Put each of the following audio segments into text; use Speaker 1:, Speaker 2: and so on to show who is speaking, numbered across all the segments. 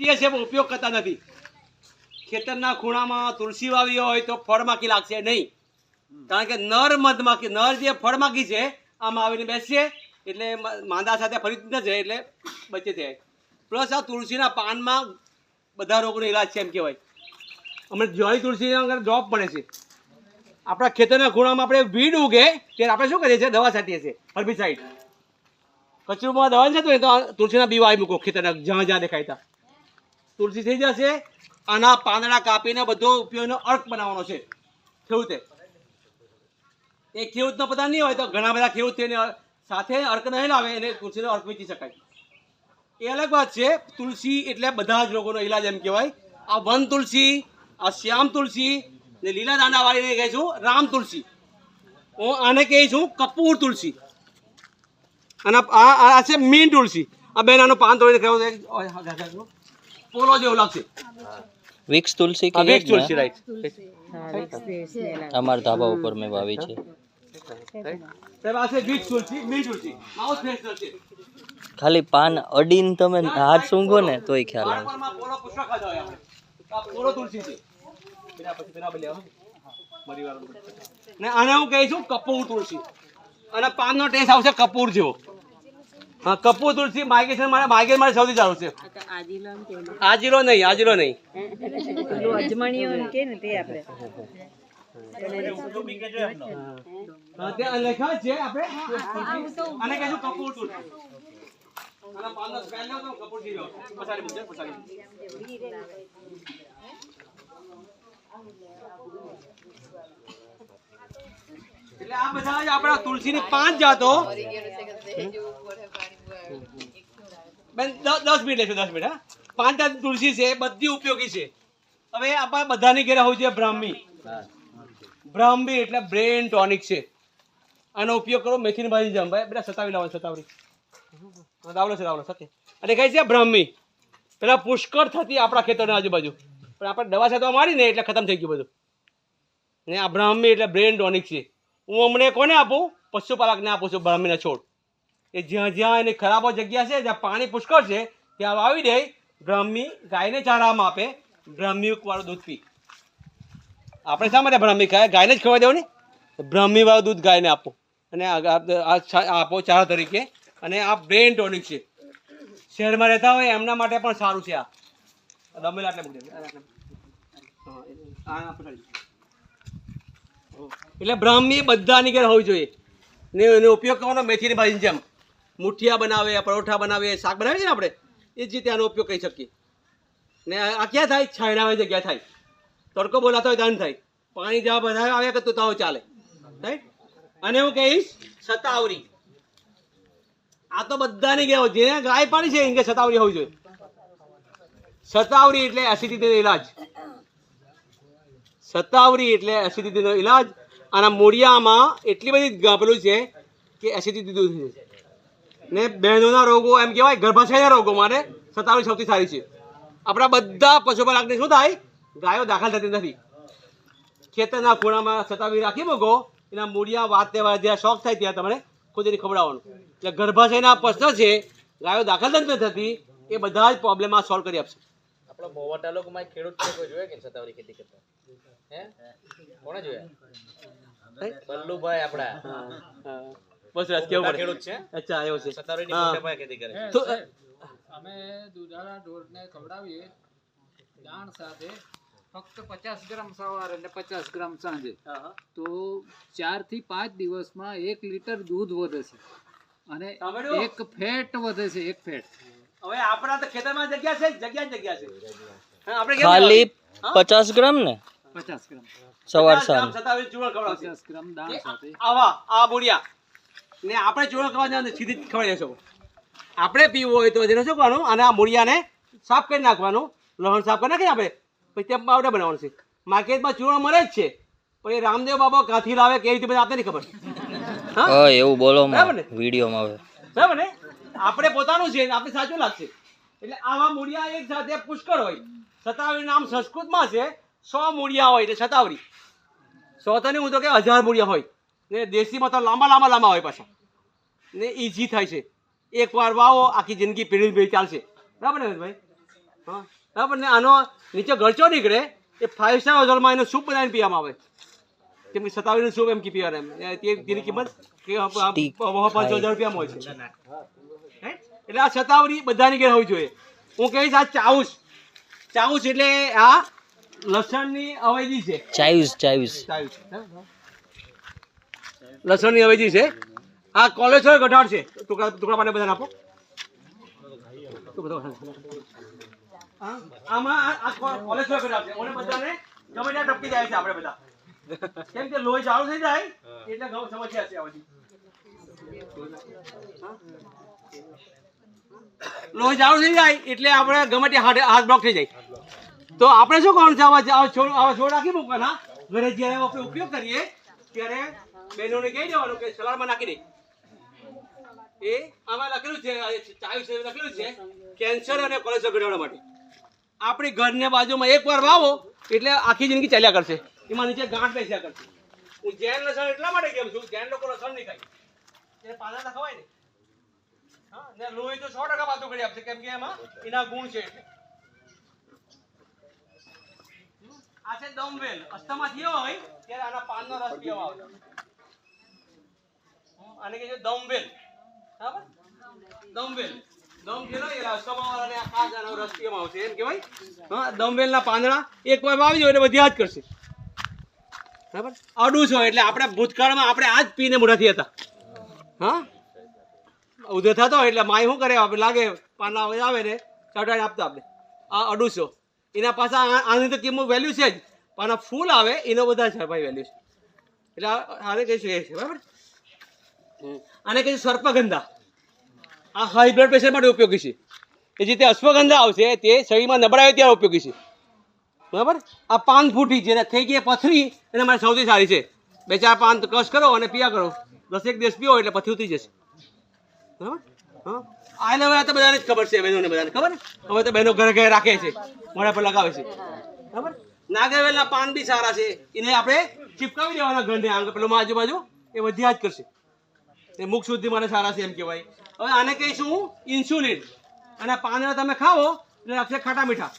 Speaker 1: પણ ઉપયોગ કરતા નથી. ખેતરના ખૂણામાં તુલસી વાવી હોય તો ફળમાખી લાગશે નહીં. કારણ કે નર મધમાખી નર જે ફળમાખી છે, આમાં આવીને બેસશે, એટલે માંદા સાથે ફરી ન જાય, એટલે બચે જાય પ્લસ આ તુલસીના પાનમાં બધા રોગનો ઈલાજ છે એમ કહેવાય. અમે જ્વાળી તુલસીના ડ્રોપ પડે છે. આપણા ખેતરના ખૂણામાં આપણે વીડ ઉગે, ત્યારે આપણે શું કરીએ છીએ? દવા છાંટીએ છીએ, હર્બિસાઇડ. કચરુમાં દવા છે તો તુલસીના બી આવી મૂકો, ખેતરના જ્યાં જ્યાં દેખાય ત્યાં. તુલસી થઈ જશે આના પાંદડા કાપીને બધો ઉપયોગનો અર્ક બનાવવાનો છે. ખેડૂતે. એ ખેડૂતનો પતા નહીં હોય તો ઘણા બધા ખેડૂત તેને સાથે અર્ક નહીં લાવે, એને તુલસીનો અર્ક વેચી શકાય. એ અલગ વાત છે, તુલસી એટલે બધા જ રોગોનો ઈલાજ એમ કહેવાય. આ વન તુલસી, આ શ્યામ તુલસી, ને લીલા દાંડાવાળીને કહે છું, રામ તુલસી. હું આને કહે છું, કપૂર તુલસી. અને આ છે મીન તુલસી. આ બેન આનું પાન તોડીને ખાવું પોલો જેવું લાગશે
Speaker 2: વિક્સ તુલસી કે
Speaker 1: વિક્સ તુલસી રાઈટ
Speaker 2: અમાર ધાબા ઉપર મેં વાવી છે.
Speaker 1: સાહેબ આ છે વીટ તુલસી મીન તુલસી. માઉથ ફ્રેશ છે
Speaker 2: ખાલી પાન અડીને તમે હાથ સૂંઘો ને તોય ખ્યાલ આવે.
Speaker 1: બાળપણમાં પોલો પુષ્કળ ખાધા હોય આપણે. આ પોલો તુલસી છે. પેલા પછી પેલા બે લેવા. મરી વાળું. ને આને હું કહી છું કપૂર તુલસી. અને પાનનો ટેસ્ટ આવશે કપૂર જેવો. હા કપૂર તુલસી માઇગ્રેશન મારે માઇગ્રેન મારે સૌથી સારું છે. આજીરો નહીં આજીરો નહીં. હા, ત્યાં લખ્યા છે આપણે. કપૂર તુલસી આના પાનનો સ્મેલ લો તો કપૂર જેવો પછાડી મૂકજે, પછાડી મૂકજે. એટલે આ બધા આપણા તુલસીની પાંચ જાતો. બેન દસ મિનિટ લેશે દસ મિનિટ, હા. પાંચ જાત તુલસી છે, બધી ઉપયોગી છે. હવે આપણા બધાની ઘેરે હોય છે બ્રાહ્મી. બ્રાહ્મી એટલે બ્રેન ટોનિક છે. આનો ઉપયોગ કરો મેથીની ભાજી જમ. ભાઈ, બેટા સતાવી લાવો, સતાવરી. દાવલો છે, દાવલો સકે અને કઈ છે બ્રાહ્મી. પેલા પુષ્કળ થતી આપણા ખેતરની આજુબાજુ. પણ આપણે દવા છાંટવા મારીને એટલે ખતમ થઈ ગયું બધું. ને આ બ્રાહ્મી એટલે બ્રેન ટોનિક છે. હું અમને કોને આપું? પશુપાલકને આપું છું, બ્રાહ્મીના છોડ. એ જ્યાં જ્યાં એની ખરાબ જગ્યા છે, જ્યાં પાણી પુષ્કળ છે, ત્યાં વાવી દે, બ્રાહ્મી ગાયને ચારામાં આપે બ્રાહ્મીવાળું દૂધ પી. આપણે શા માટે બ્રાહ્મી ખાય? ગાયને જ ખવાઈ દેવું ને બ્રાહ્મીવાળું દૂધ ગાયને આપો. અને આપો ચારા તરીકે. અને આ બ્રેન ટોનિક છે. શહેરમાં રહેતા હોય એમના માટે પણ સારું છે આ. દમેલા એટલે મૂકી દે. આ આટલે. હા, આ આ પકડી. એટલે બ્રાહ્મી બધાની ઘેર હોવી જોઈએ. ને એનો ઉપયોગ કરવાનો મેથીની ભાજીની જેમ. મુઠિયા બનાવે, પરોઠા બનાવે, શાક બનાવીએ ને આપણે? એ જ રીતે આનો ઉપયોગ કરી શકીએ. ને આ ક્યાં થાય? છાંયડામાં જગ્યા થાય. તડકો બોલાતો હોય ત્યાં થાય. પાણી જવા બધા આવ્યા કરતું તો ચાલે. રાઈટ અને હું કહીશ સતાવરી આ તો બધાની ગયા. જેને ગાય પાણી છે એને સતાવરી હોવી જોઈએ. સતાવરી એટલે એસિડિટીનો ઇલાજ. સત્તાવરી એટલે એસિડિટીનો ઇલાજ આના મૂળિયામાં એટલી બધી ગાભલું છે કે એસિડિટી દૂર થઈ જાય ને બહેનોના રોગો, એમ કહેવાય, ગર્ભાશયના રોગો માટે સત્તાવરી સૌથી સારી છે. આપણા બધા પશુપાલકને શું થાય? ગાયો દાખલ થતી નથી. ખેતરના ખૂણામાં સતાવી રાખી મૂકો, એના મૂળિયા, વાત તહેવાર જ્યાં શોખ થાય ત્યાં તમારે ખુદની ખવડાવવાનું. એટલે ગર્ભાશયના પ્રશ્ન છે, ગાયો દાખલ નથી થતી, એ બધા જ પ્રોબ્લેમ સોલ્વ કરી આપશે.
Speaker 3: આપણો મોવા તાલુકામાં એક ખેડૂત છે કોઈ જોયા કે સતાવરી ખેતી કરતા? હે? કોણે જોયા? બલ્લુભાઈ આપડા.
Speaker 1: બસ રાજ કેવો પડે?
Speaker 3: ખેડૂત છે?
Speaker 1: અચ્છા આવ્યો છે.
Speaker 3: સતાવરીની
Speaker 1: હા.
Speaker 3: મોટે પાયે ખેતી કરે
Speaker 1: તો,
Speaker 4: અમે દૂધાળા ઢોરને ખવડાવીએ દાણ સાથે ફક્ત પચાસ ગ્રામ સવારે અને પચાસ ગ્રામ સાંજે. તો ચારથી પાંચ દિવસમાં એક લીટર દૂધ વધે છે. અને એક ફેટ વધે છે એક ફેટ.
Speaker 1: હવે આપણા તો ખેતરમાં જગ્યા છે જગ્યા જગ્યા છે. આપણે
Speaker 2: ખાલી? પચાસ ગ્રામ ને?
Speaker 4: પચાસ ગ્રામ.
Speaker 2: સવાર સાંજ.
Speaker 1: સતાવીસ ચૂરણ ખવડાવશે.
Speaker 4: પચાસ ગ્રામ દાણ સાથે.
Speaker 1: આવા આ બોડિયા ને આપણે ચૂરણ ખવડાવ જવાનું સીધી જ ખવાઈ આપણે પીવું હોય તો જેને શું કરવાનું? અને આ મૂળિયાને સાફ કરી નાખવાનું. લહણ સાફ કરી નાખીએ આપણે પછી ત્યાં પાવડર બનાવવાનું છે. માર્કેટમાં ચૂરણ મળે જ છે. પણ એ રામદેવ બાબા કાંથી લાવે કેવી રીતે બધા આપણે નહીં ખબર. હા
Speaker 2: હા એવું બોલો
Speaker 1: બરાબર ને?
Speaker 2: વિડીયોમાં આવે
Speaker 1: બરાબર ને? આપણે પોતાનું છે આપણે સાચું લાગશે. એટલે આવા મૂળિયા એક સાથે પુષ્કળ હોય. સતાવરી નામ સંસ્કૃતમાં છે, સો મૂળિયા હોય, એટલે સતાવરી સો તો હું તો કે હજાર મૂળિયા હોય. ને દેશીમાં તો લાંબા લાંબા લાંબા હોય પાછા. ને ઈઝી થાય છે. એક વાર વાવો, આખી જિંદગી પેઢી પેઢી ચાલશે. બરાબર ને ભાઈ હા, બરાબર ને, આનો નીચે ગળચો નીકળે, એ ફાઇવ સ્ટાર હોટલમાં એનો સૂપ બનાવીને પીવામાં આવે. કેમ કે સતાવીનું સૂપ એમ કે પીવાનું એમ. તેની કિંમત પાંચસો હજાર રૂપિયામાં હોય છે? એટલે આ શતાવરી બધાની ઘેર હોવી જોઈએ. હું કહીશ આ ચાઉસ. ચાઉસ એટલે આ લસણની અવેજી છે.
Speaker 2: ચાયુસ ચાયુસ
Speaker 1: લસણની અવેજી છે. આ કોલેસ્ટ્રોલ ઘટાડશે ટુકડા ટુકડા પાને બધાને આપો. આમાં આ- આ કોલેસ્ટ્રોલ ઘટાડશે ઓને બધાને ગમે ત્યાં ટપકી જાય છે આપણે બધા. કેમ કે લોહી ચાલુ થઈ જાય એટલે સમસ્યા છે આ બધી. હા? લોહી ચાલુ થઈ જાય એટલે આપણે ગમે ત્યાં હાથ બ્લોક થઈ જાય. તો આપણે શું કરવાનું છે? આવા છોડ આવા છોડ રાખી મૂકવાના. ઘરે જ્યારે આપણે ઉપયોગ કરીએ, ત્યારે બહેનોને કહી દેવાનું કે સલાડમાં નાખી દે. એ આમાં લખેલું છે ચાવી છે લખેલું છે, કેન્સર અને કોલેસ્ટ્રોલ ઘટાડવા માટે. આપણી ઘરની બાજુમાં એક વાર વાવો, એટલે આખી જિંદગી ચાલ્યા કરશે. એમાં નીચે ગાંઠ બેસ્યા કરશે. હું જૈન લસણ એટલા માટે કેમ છું? જૈન લોકો લસણ નહીં ખાય. પાના ખવાય ને. ને લોહી તો સો ટકા વાતો કરી આપશે. કેમ કે એમાં એના ગુણ છે આ છે દમવેલ. અસ્થમા થયો હોય ત્યારે આના પાનનો રસ પીવા આવે આને કે છે દમવેલ. બરાબર? દમવેલ. દમવેલના પાંદડા એક વાર આવી જાય એટલે બધી આ જ કરશે. બરાબર? હોય એટલે આપણે ભૂતકાળમાં આપણે આ જ પીને મોઢાથી હતા. હા? ઉધે થતો હોય એટલે માય શું કરે? આપણે લાગે પાના આવે ને ચટાઈને આપતા આપણે આ અઢુસો એના પાછા આની તો કિંમત વેલ્યુ છે જ. પણ ફૂલ આવે, એનો બધા છે ભાઈ વેલ્યુ છે એટલે આને કહીશું એ છે, બરાબર? આને કહીશું સર્પગંધા. આ હાઈ બ્લડ પ્રેશર માટે ઉપયોગી છે. એ જે તે અશ્વગંધા આવશે, તે શરીરમાં નબળાવે ત્યારે ઉપયોગી છે. બરાબર? આ પાન ફૂટી, જેને થઈ ગઈ પથરી, એને મારે સૌથી સારી છે. બે ચાર પાન કશ કરો અને પીયા કરો. દસેક દિવસ પીઓ એટલે પથરી ઉતરી જશે. બરાબર? હા? આ એટલે હવે તો બધાને જ ખબર છે, બહેનોને બધાને. ખબર હવે તો બહેનો ઘરે ઘરે રાખે છે, મોઢા પર લગાવે છે. બરાબર? નાગરવેલના પાન બી સારા છે. એને આપણે ચીપકાવી દેવાના ઘરને આંગ પેલું આજુબાજુ, એ વધ્યા જ કરશે. એ મુખ શુદ્ધિ માટે સારા છે એમ કહેવાય. હવે આને કહીશું ઇન્સ્યુલિન. અને પાંદડા તમે ખાઓ, એટલે ખાટા મીઠા.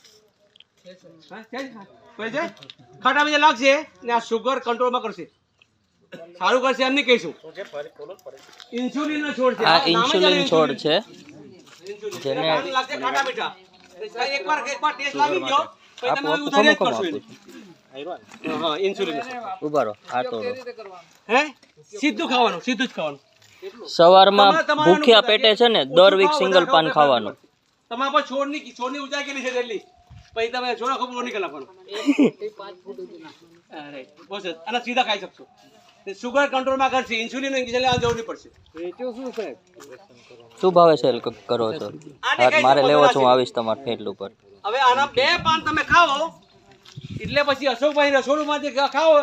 Speaker 1: ખાટા મીઠા લાગશે ને આ શુગર કંટ્રોલમાં કરશે. સારું કરશે એમ નહીં કહીશું. ઇન્સ્યુલિન નો છોડ છે.
Speaker 2: આ ઇન્સ્યુલિન છોડ છે. જેને-
Speaker 1: પાન મીઠા. એકવાર એકવાર ટેસ્ટ લાવી ગયો પછી તમે ઉધારી જ કરશો હા ઇન્સ્યુલિન
Speaker 2: ઊભા રહો. આ તોડો
Speaker 1: હે? સીધું ખાવાનું સીધું જ ખાવાનું.
Speaker 2: સવારમાં ભૂખ્યા પેટે
Speaker 1: છે.
Speaker 2: ને દર વીક સિંગલ પાન ખાવાનું.
Speaker 1: તમારા પર છોડની છોડની ઊંચાઈ કેટલી છે તેટલી પછી તમે છોડો ખબર નહીં. બસ અને સીધા ખાઈ શકશો. શુગર કંટ્રોલમાં કરશે ઇન્સ્યુલિન ઇન્જેક્શન જરૂર પડશે.
Speaker 4: શું સાહેબ
Speaker 2: શું ભાવે સેલ કરો છો? હા, મારે લેવો છું આવીશ તમારા ફેટલ ઉપર.
Speaker 1: હવે આના બે પાન તમે ખાઓ. એટલે પછી અશોકભાઈ રસોડુંમાં જે ખાઓ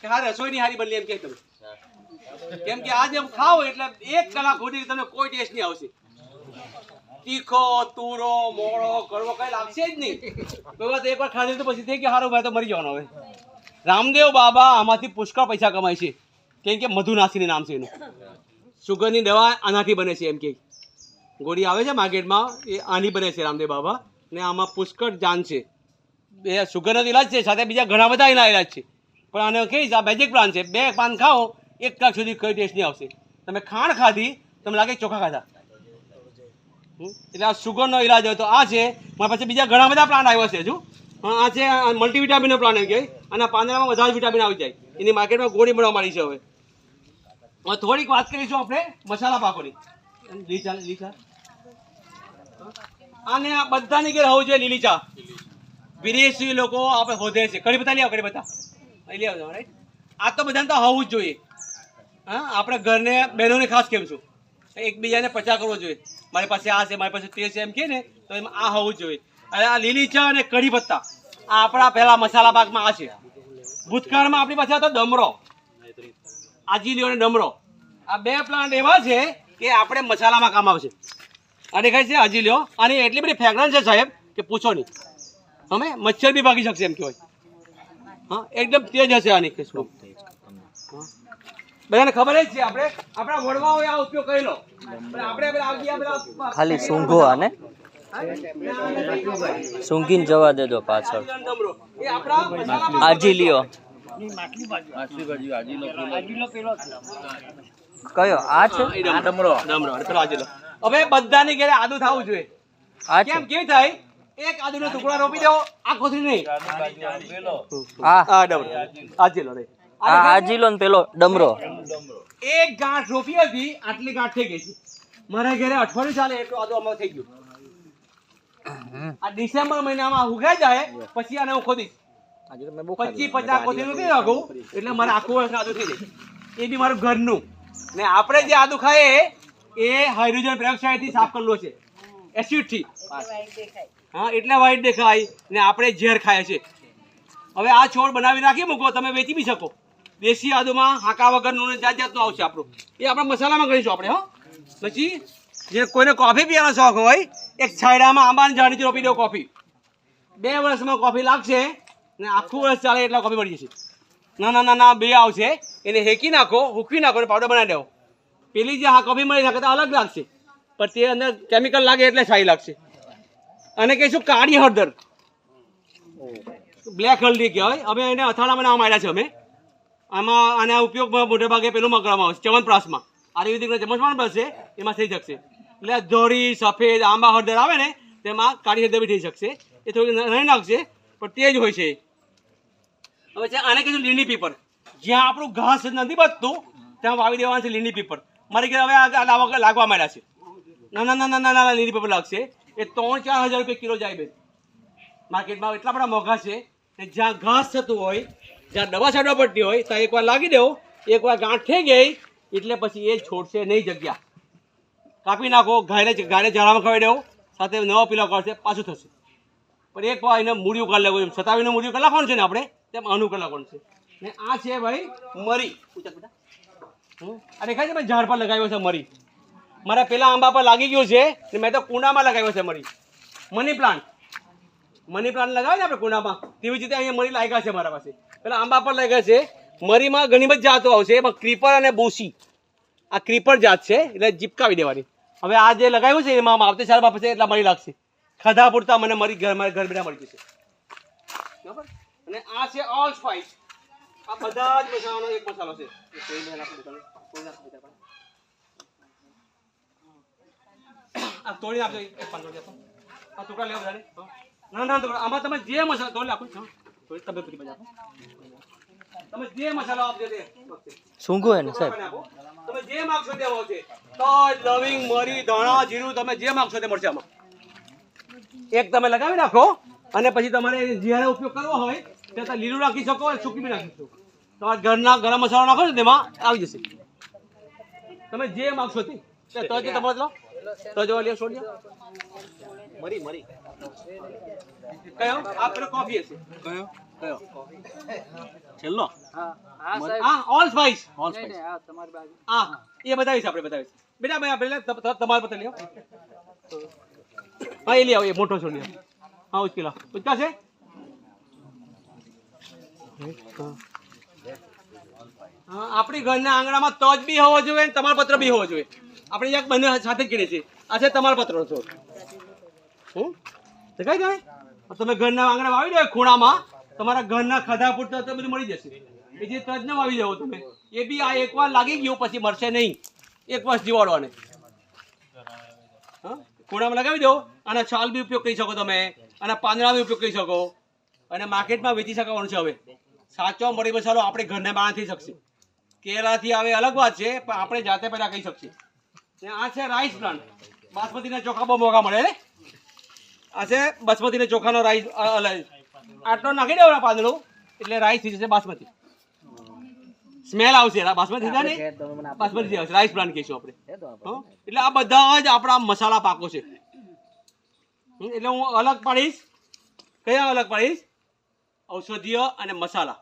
Speaker 1: કે હા રસોઈની હારી બદલી એમ કે તમે કેમ કે આ જેમ ખાઓ એટલે એક કલાક સુધી તમને કોઈ ટેસ્ટ નહીં આવશે. તીખો તુરો મોળો કડવો કઈ લાગશે જ નહીં. કોઈ વાત એકવાર ખાધી તો પછી થઈ કે હારો ભાઈ તો મરી જવાનો હવે. રામદેવ બાબા આમાંથી પુષ્કળ પૈસા કમાય છે. કેમ કે મધુનાસીની નામ છે એનું. સુગરની દવા આનાથી બને છે એમ કે. ગોળી આવે છે માર્કેટમાં, એ આની બને છે રામદેવ બાબા. ને આમાં પુષ્કળ જાન છે. બે સુગરનો ઇલાજ છે, સાથે બીજા ઘણા બધા એના ઇલાજ છે. પણ આને કહીશ, આ મેજિક પ્લાન છે. બે પાન ખાઓ, એક કલાક સુધી કઈ ટેસ્ટ નહીં આવશે. તમે ખાણ ખાધી, તમને લાગે ચોખા ખાધા. એટલે આ સુગરનો ઇલાજ હોય તો આ છે. મારા પાસે બીજા ઘણા બધા પ્લાન આવ્યા છે, હજુ. આ છે મલ્ટીવિટામિનનો પ્લાન એમ ગયો અને પાંદડામાં જ વિટામિન આવી જાય. એની માર્કેટમાં ગોળી મળવા મળી છે હવે. થોડીક વાત કરીશું આપણે મસાલા પાકોની. લીચા લીચા અને આ બધાની ઘેર હોવું જોઈએ લીલી ચા. વિદેશી લોકો આપણે હોધે છે. કડી બતા લ્યાવો કડી બધા લઈ આવજો રાઈટ આ તો બધાને તો હોવું જ જોઈએ. હા, આપણે ઘરને, બહેનોને ખાસ કેમ છું? એકબીજાને પચા કરવો જોઈએ. મારી પાસે આ છે, મારી પાસે તે છે, એમ કે ને, તો એમાં આ હોવું જ જોઈએ. અને આ લીલી ચા અને કઢી પત્તા. આ આપણા પહેલા મસાલા પાકમાં આ છે. ભૂતકાળમાં આપણી પાસે હતો ડમરો. આજીલીઓ અને ડમરો આ બે પ્લાન્ટ એવા છે કે આપણે મસાલામાં કામ આવશે. આ દેખાય છે આજીલીઓ આની એટલી બધી ફ્રેગ્રન્સ છે સાહેબ કે પૂછો નહીં. તમે મચ્છર બી ભાગી શકશે એમ કહેવાય. હા એકદમ તેજ હશે આની ખુશ્બુ બધાને ખબર જ છે આપણે. આપણા વડવાઓએ આ ઉપયોગ કરેલો. આપણે
Speaker 2: ખાલી સૂંઘો આને. સૂંઘીને જવા દેજો પાછળ. આજી લ્યો કયો? આ છે?
Speaker 1: ડમરો. ડમરો. પેલો આજેલો હવે બધાની ઘેરે આદુ થવું જોઈએ.
Speaker 2: આ
Speaker 1: કેમ? કેવી થાય? એક આદુનો ટુકડા રોપી દેવો આ કોથળી નહીં.
Speaker 2: આ
Speaker 1: આ ડમરો. આજેલો રે
Speaker 2: આ આજીલો ને પેલો ડમરો.
Speaker 1: એક ગાંઠ રોપી હતી આટલી ગાંઠ થઈ ગઈ છે. મારા ઘરે અઠવાડિયું ચાલે એટલો આદુ અમાર થઈ ગયો. આ ડિસેમ્બર મહિનામાં ઉગાઈ જાય પછી આને હું ખોદીશ. પચીસ પચાસ કોથી નથી રાખું એટલે મારે આખું વર્ષ આદુ થઈ જાય એ બી મારું ઘરનું. ને આપણે જે આદુ ખાઈએ એ હાઇડ્રોજન પેરોક્સાઇડથી સાફ કરેલો છે. એસિડથી. હા એટલે વ્હાઈટ દેખાય. ને આપણે ઝેર ખાય છે. હવે આ છોડ બનાવી નાખી મૂકો તમે વેચી બી શકો. દેશી આદુમાં હાકા વગરનું ને જાત જાતનું આવશે આપણું. એ આપણે મસાલામાં કરીશું આપણે હો. પછી જે કોઈને કોફી પીવાનો શોખ હોય એક છાયડામાં આંબાની ઝાડ નીચે રોપી દો કોફી બે વર્ષમાં કોફી લાગશે. ને આખું વર્ષ ચાલે એટલા કોફી મળી જશે. ના ના ના ના, બે આવશે. એને હેકી નાખો હૂકવી નાખો અને પાવડર બનાવી દેવો. પેલી જે હા કોફી મળી શકે તો અલગ લાગશે. પણ તે અંદર કેમિકલ લાગે એટલે સારી લાગશે. અને કહીશું કાળી હળદર. બ્લેક હલ્દી કહેવાય. અમે એને અથાણા નામ આવ્યા છે અમે. આમાં આના ઉપયોગ મોટે ભાગે પેલું માં કરવામાં આવશે ચવનપ્રાસમાં આયુર્વેદિકના ચમચમાં બનશે એમાં થઈ શકશે. એટલે ધોળી સફેદ, આંબા હળદર આવે ને, તેમાં કાળી હળદર બી થઈ શકશે. એ થોડી નહીં નાખશે, પણ તે જ હોય છે. હવે છે, આને કીધું લીલી પીપર. જ્યાં આપણું ઘાસ નથી બચતું, ત્યાં વાવી દેવાનું છે લીલી પીપર. મારે કે હવે આ લાગવા લાગવા માંડ્યા છે. ના ના ના ના ના લીલી પીપર લાગશે. એ ત્રણ ચાર હજાર રૂપિયા કિલો જાય બેન. માર્કેટમાં એટલા બધા મોંઘા છે કે જ્યાં ઘાસ થતું હોય, જ્યાં દવા છાંટવા પડતી હોય, ત્યાં એકવાર લાગી દેવો. એકવાર ગાંઠ થઈ ગઈ, એટલે પછી એ છોડશે નહીં જગ્યા. કાપી નાખો, ગાયને ગાયને ઝાડામાં ખવાઈ દેવો. સાથે નવા પીલા કરશે પાછું થશે. પણ એક વાર એને મૂડી કરી લેવું સતાવીને મૂડી ઉકાળ નાખવાનું છે ને આપણે? તેમ અનુકલા કોણ છે? ને આ છે ભાઈ મરી. આ દેખાય છે ભાઈ ઝાડ પર લગાવ્યો છે મરી. મારા પેલા આંબા પર લાગી ગયું છે ને મેં તો કુંડામાં લગાવ્યો છે મરી. Money plant. મની પ્લાન્ટ લગાવે ને આપણે કુંડામાં? તેવી જ રીતે અહીંયા મરી લાગ્યા છે મારા પાસે. પેલા આંબા પર લાગ્યા છે. મરીમાં ઘણી બધી જાતો આવશે. એમાં ક્રીપર અને બોસી. આ ક્રીપર જાત છે, એટલે જીપકાવી દેવાની. હવે આ જે લગાવ્યું છે, એમાં આવતી સાલ પાસે એટલા મરી લાગશે. ખાધા પૂરતા મને મરી ઘર મારા ઘર બેઠા મળી જશે. બરાબર? અને આ છે ઓલ સ્પાઇસ આ બધા જ મસાલાનો એક મસાલો છે. આ તોડી આપજો એક પાંચ તોડી આપો આ ટુકડા લેવા હા. ના ના ટુકડા. આમાં તમે જે મસાલો તોડી હા. તોડી તમે પૂરી બાજુ તમે જે મસાલો આપજો તે.
Speaker 2: સૂંઘો ને સાહેબ.
Speaker 1: તમે જે માગશો તે મળશે તજ લવિંગ મરી ધાણા જીરું તમે જે માગશો તે મળશે આમાં. એક તમે લગાવી નાખો અને પછી તમારે જ્યારે ઉપયોગ કરવો હોય તમે લીલું રાખી શકો અને સૂકી બી નાખી શકો. તમારા ઘરના ગરમ મસાલો નાખો ને તેમાં આવી જશે. તમે જે માગશો તે. તે તમારે લો તજ વાળી છોડી
Speaker 3: મરી મરી.
Speaker 1: કયો? આ પેલો કોફી હશે.
Speaker 3: કયો?
Speaker 1: કયો?
Speaker 3: છેલ્લો?
Speaker 4: હા હા
Speaker 1: ઓલ
Speaker 4: સ્પાઈસ ઓલ સ્પાઈસ તમારી બાજુ.
Speaker 1: હા એ બતાવીશ આપણે બતાવીશ. બેટા ભાઈ આપણે ત- ત- તમારે પતા લ્યો હા. એ લઈ આવો એ મોટો છોડી હા ઉચકી લાવો ઉચકા છે આપણી ઘરના આંગણામાં તજ બી હોવો જોઈએ અને તમાલપત્ર બી હોવો જોઈએ. આપણે એક બંને સાથે જ છે છીએ. આ છે તમાલપત્રનો છોડ. હું દેખાય તમે તમે ઘરના આંગણા વાવી દો ખૂણામાં, તમારા ઘરના ખાધા પૂરતા તો બધું મળી જશે. એ જે તજ ન વાવી જાવ તમે. એ બી આ એકવાર લાગી ગયું, પછી મળશે નહીં. એક વર્ષ જીવાડવાને. હા? ખૂણામાં લગાવી દો. અને છાલ બી ઉપયોગ કરી શકો તમે. અને પાંદડા બી ઉપયોગ કરી શકો. અને માર્કેટમાં વેચી શકવાનું છે હવે. સાચો મરી મસાલો આપણે ઘરને બહાર થઈ શકશે. કેરાથી આવે અલગ વાત છે પણ આપણે જાતે પહેલા કહી શકીએ આ છે રાઈસ પ્લાન્ટ બાસમતીના ચોખા બહુ મોંઘા મળે ને આ છે બાસમતીના ચોખાનો રાઈસ આટલો નાખી દેવાનો પાંદડું એટલે રાઈસ થઈ જશે બાસમતી. સ્મેલ આવશે બાસમતી ને? બાસમતી આવશે રાઈસ પ્લાન્ટ કહીશું આપણે. એટલે આ બધા જ આપણા મસાલા પાકો છે. એટલે હું અલગ પાડીશ. કયા અલગ પાડીશ? ઔષધીય અને મસાલા.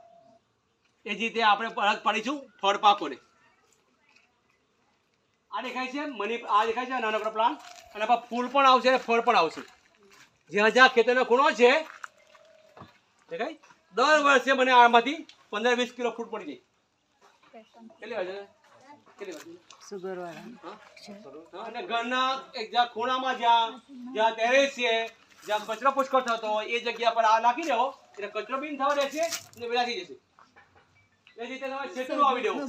Speaker 1: એ જ રીતે આપણે અલગ પાડીશું ફળ પાકોને. આ દેખાય છે મની, આ દેખાય છે નાનકડો પ્લાન્ટ. અને આમાં ફૂલ પણ આવશે અને ફળ પણ આવશે. જ્યાં જ્યાં ખેતરનો ખૂણો છે, દેખાય? દર વર્ષે મને આમાંથી પંદર વીસ કિલો ફ્રૂટ પડી જાય. કેટલી વાર? અને ઘરના જ્યાં ખૂણામાં જ્યાં જ્યાં ટેરેસ છે, જ્યાં કચરો પુષ્કળ થતો એ જગ્યા પર આ નાખી દેવો. એટલે કચરો બીન થવા રહેશે અને વેલા થઈ જશે. એ રીતે તમારે સેતુર આવી દેવું.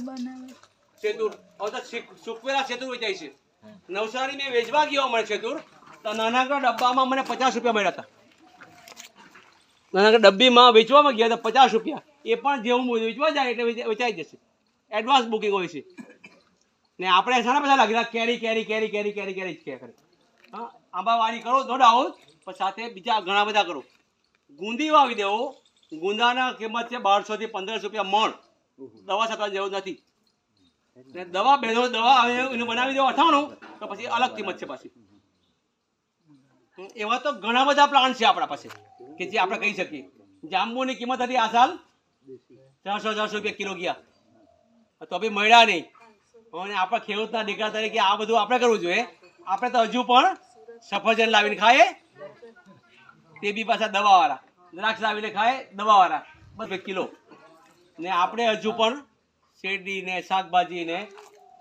Speaker 1: સેતુર હવે તો સૂકવેલા સેતુર વેચાય છે. નવસારી મેં વેચવા ગયો મને સેતુર તો નાનકડા ડબ્બામાં મને પચાસ રૂપિયા મળ્યા હતા. નાનકડા ડબ્બીમાં વેચવામાં ગયા હતા પચાસ રૂપિયા. એ પણ જેવું વેચવા જાય એટલે વેચાઈ જશે. એડવાન્સ બુકિંગ હોય છે. ને આપણે સારા બધા લાગેલા કેરી કેરી કેરી કેરી કેરી કેરી જ કે કરે. હા આંબાવાડી કરો દોડાવો પણ સાથે બીજા ઘણા બધા કરો. ગુંદી વાવી દેવો. ગુંદાના કિંમત છે બારસો થી પંદરસો રૂપિયા મણ. દવા છતાં જેવું નથી. દવા બેનો દવા આવે એને બનાવી દેવો અઠાણું તો પછી અલગ કિંમત છે પાછી. એવા તો ઘણા બધા પ્લાન્ટ છે આપણા પાસે, કે જે આપણે કહી શકીએ. જાંબુની કિંમત હતી આ સાલ ચારસો ચારસો રૂપિયા કિલો ગયા. તો બી મળ્યા નહીં. અને આપણા ખેડૂતના દીકરા તરીકે આ બધું આપણે કરવું જોઈએ. આપણે તો હજુ પણ સફરજન લાવીને ખાઈએ. તે બી પાછા દવાવાળા. દ્રાક્ષ આવીને ખાય, દવાવાળા. બસ કિલો. ને આપણે હજુ પણ શેરડી ને શાકભાજી ને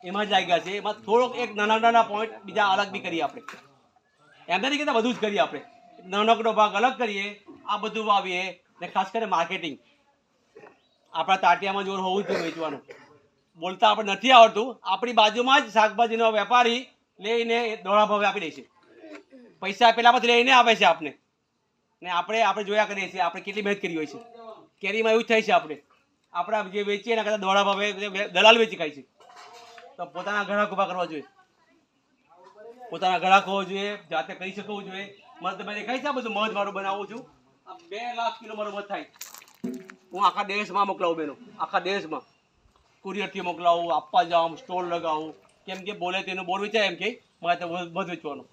Speaker 1: એમાં જ લાગ્યા છે. એમાં થોડોક એક નાના નાના પોઈન્ટ બીજા અલગ બી કરીએ આપણે. એમ નથી કહેતા, બધું જ કરીએ આપણે. નાનકડો ભાગ અલગ કરીએ, આ બધું વાવીએ ને ખાસ કરીને માર્કેટિંગ આપણા તાટિયામાં જોર હોવું જોઈએ વેચવાનું. બોલતા આપણે નથી આવડતું. આપણી બાજુમાં જ શાકભાજીનો વેપારી લઈને દોડા ભાવે આપી દે છે. પૈસા પેલામાંથી લઈને આવે છે આપને. ને આપણે આપણે જોયા કરીએ છીએ, આપણે કેટલી મહેનત કરી હોય છે. કેરીમાં એવું થાય છે આપણે. આપણા જે વેચીએ એના કરતાં દોડા ભાવે દલાલ વેચી ખાય છે. તો પોતાના ગ્રાહક ઊભા કરવા જોઈએ. પોતાના ગ્રાહક હોવો જોઈએ, જાતે કરી શકવું જોઈએ. મને તમે દેખાય છે આ બધું મધ મારું બનાવું છું. બે લાખ કિલો મારું મધ થાય. હું આખા દેશમાં મોકલાવું બેનો. આખા દેશમાં. કુરિયરથી મોકલાવું, આપવા જાઉં, સ્ટોલ લગાવું. કેમ કે બોલે તેનું બોર વેચાય એમ કે, મારે તો મધ વેચવાનું.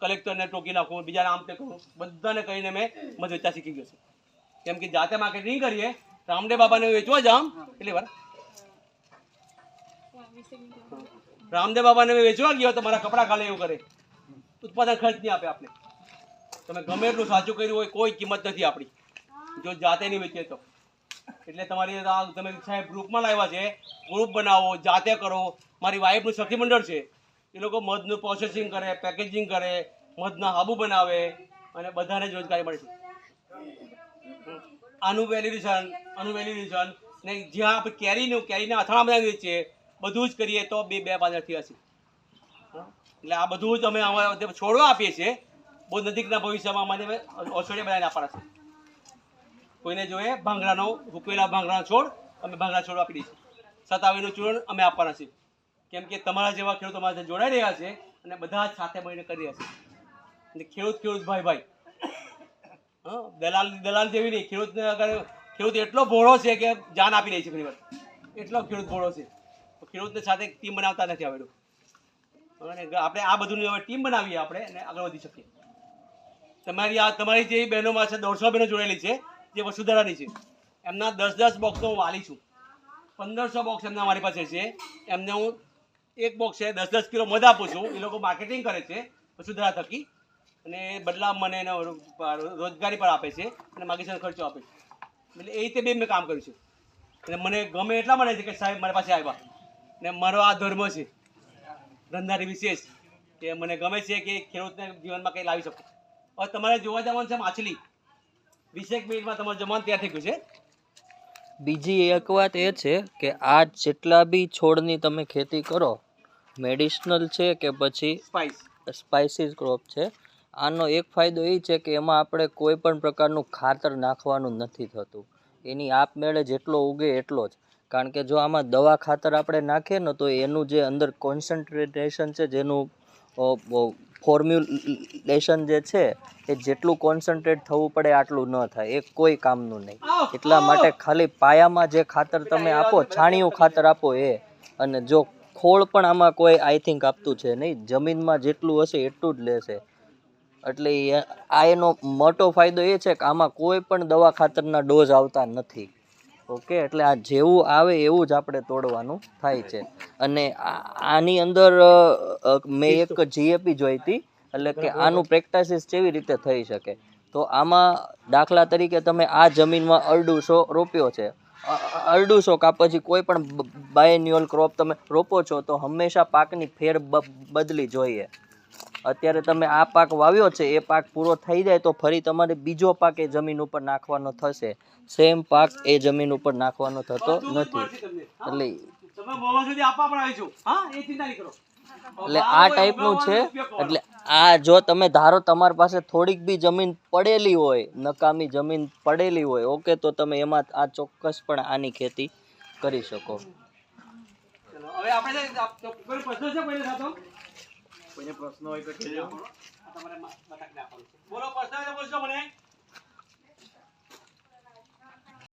Speaker 1: કલેક્ટરને ટોકી નાખું, બીજાને આમ તે કરું. બધાને કહીને મેં મધ વેચતા શીખી ગયો છું. કેમ કે જાતે માર્કેટિંગ કરીએ રામદેવ બાબાને વેચવા જામ કેટલી વાર રામદેવ બાબાને મેં વેચવા ગયો તો મારા કપડાં ખાલે એવું કરે. ઉત્પાદન ખર્ચ નહીં આપે આપણે તમે ગમે એટલું સાચું કર્યું હોય, કોઈ કિંમત નથી આપણી. જો જાતે નહીં વેચીએ તો. એટલે તમારી તમે સાહેબ ગ્રુપમાં લાવ્યા છે. ગ્રુપ બનાવો, જાતે કરો. મારી વાઈફનું સખી મંડળ છે. એ લોકો મધનું પ્રોસેસિંગ કરે પેકેજિંગ કરે, મધના હાબુ બનાવે અને બધાને જ રોજગારી મળે છે. આનું વેલ્યુએશન આનું વેલ્યુએશન ને જ્યાં આપણે કેરીનું, કેરીના અથાણા બનાવીએ છીએ, બધું જ કરીએ તો બે બે પાંચ હજાર હશે એટલે આ બધું જ અમે અમારા છોડવા આપીએ છીએ, બહુ નજીકના ભવિષ્યમાં અમારે ઓછોડિયા બનાવીને આપવાના છે. કોઈને જોઈએ ભાંગડાનો હુકેલા ભાંગડાનો છોડ, અમે ભાંગડા છોડ આપી દઈશું. સતાવીનું ચૂર્ણ અમે આપવાના છે કેમ કે તમારા જેવા ખેડૂતો અમારા સાથે જોડાઈ રહ્યા છે અને બધા સાથે મળીને કરી રહ્યા છે. એટલે ખેડૂત ખેડૂત ભાઈ ભાઈ. હા, દલાલ દલાલ જેવી નહીં, ખેડૂતને અગર ખેડૂત એટલો ભોળો છે કે જાન આપી દે છે ઘણી વાર. એટલો ખેડૂત ભોળો છે. ખેડૂતને સાથે ટીમ બનાવતા નથી આવડ્યું અને આપણે આ બધું હવે ટીમ બનાવીએ આપણે અને આગળ વધી શકીએ. તમારી આ, તમારી જે બહેનોમાં છે દોઢસો બહેનો જોડેલી છે, જે વસુધારાની છે, એમના દસ દસ બોક્સ હું વાલી છું. પંદરસો બોક્સ એમના મારી પાસે છે. એમને હું એક બોક્સ છે, દસ દસ કિલો મધ આપું છું. એ લોકો માર્કેટિંગ કરે છે, વસુધારા થકી. અને બદલા મને એનો રોજગારી પણ આપે છે અને માગીસર ખર્ચો આપે છે. એટલે એ રીતે બે મેં કામ કર્યું છે. અને મને ગમે એટલા મળે છે કે સાહેબ મારી પાસે આવ્યા. ને મારો આ ધર્મ છે. ધંધાની વિશેષ કે મને ગમે છે કે ખેડૂતને જીવનમાં કંઈ લાવી શકું. હવે તમારે જોવા જવાનું છે માછલી. વીસેક મિનિટમાં તમારું જમવાનું તૈયાર થઈ ગયું છે.
Speaker 2: બીજી એક વાત એ છે કે આ જેટલા બી છોડની તમે ખેતી કરો મેડિસનલ છે કે પછી
Speaker 1: સ્પાઇસ
Speaker 2: સ્પાઇસીસ ક્રોપ છે આનો એક ફાયદો એ છે કે એમાં આપણે કોઈ પણ પ્રકારનું ખાતર નાખવાનું નથી થતું. એની આપમેળે જેટલો ઉગે એટલો જ. કારણ કે જો આમાં દવા ખાતર આપણે નાખીએ ને તો એનું જે અંદર કોન્સન્ટ્રેશન છે જેનું ફોર્મ્યુલેશન જે છે એ જેટલું કોન્સન્ટ્રેટ થવું પડે આટલું ન થાય. એ કોઈ કામનું નહીં. એટલા માટે ખાલી પાયામાં જે ખાતર તમે આપો છાણિયું ખાતર આપો એ. અને જો ખોળ પણ આમાં કોઈ આઈ થિંક આપતું છે નહીં. જમીનમાં જેટલું હશે એટલું જ લેશે. એટલે આ એનો મોટો ફાયદો એ છે કે આમાં કોઈ પણ દવા ખાતરના ડોઝ આવતા નથી. ઓકે, એટલે આ જેવું આવે એવું જ આપણે તોડવાનું થાય છે. અને આની અંદર મેં એક જીએપી જોઈ હતી, એટલે કે આનું પ્રેક્ટાસિસ કેવી રીતે થઈ શકે? તો આમાં દાખલા તરીકે તમે આ જમીનમાં અરડુસો રોપ્યો છે. અરડુસો કા પછી કોઈ પણ બાયન્યુઅલ ક્રોપ તમે રોપો છો, તો હંમેશા પાકની ફેર બદલી જોઈએ. અત્યારે તમે આ પાક વાવ્યો છે એ પાક પૂરો થઈ જાય તો ફરી તમારે બીજો પાક એ જમીન ઉપર નાખવાનો થશે. સેમ પાક એ જમીન ઉપર નાખવાનો થતો નથી. એટલે એટલે આ ટાઈપનું છે એટલે આ જો તમે ધારો તમારી પાસે થોડીક બી જમીન પડેલી હોય નકામી જમીન પડેલી હોય ઓકે તો તમે એમાં આ ચોક્કસ પણ આની ખેતી કરી શકો.
Speaker 1: હવે આપણે પ્રશ્ન છે કોઈને
Speaker 3: પ્રશ્ન હોય તો
Speaker 1: તમારે. બોલો પ્રશ્ન પૂછજો મને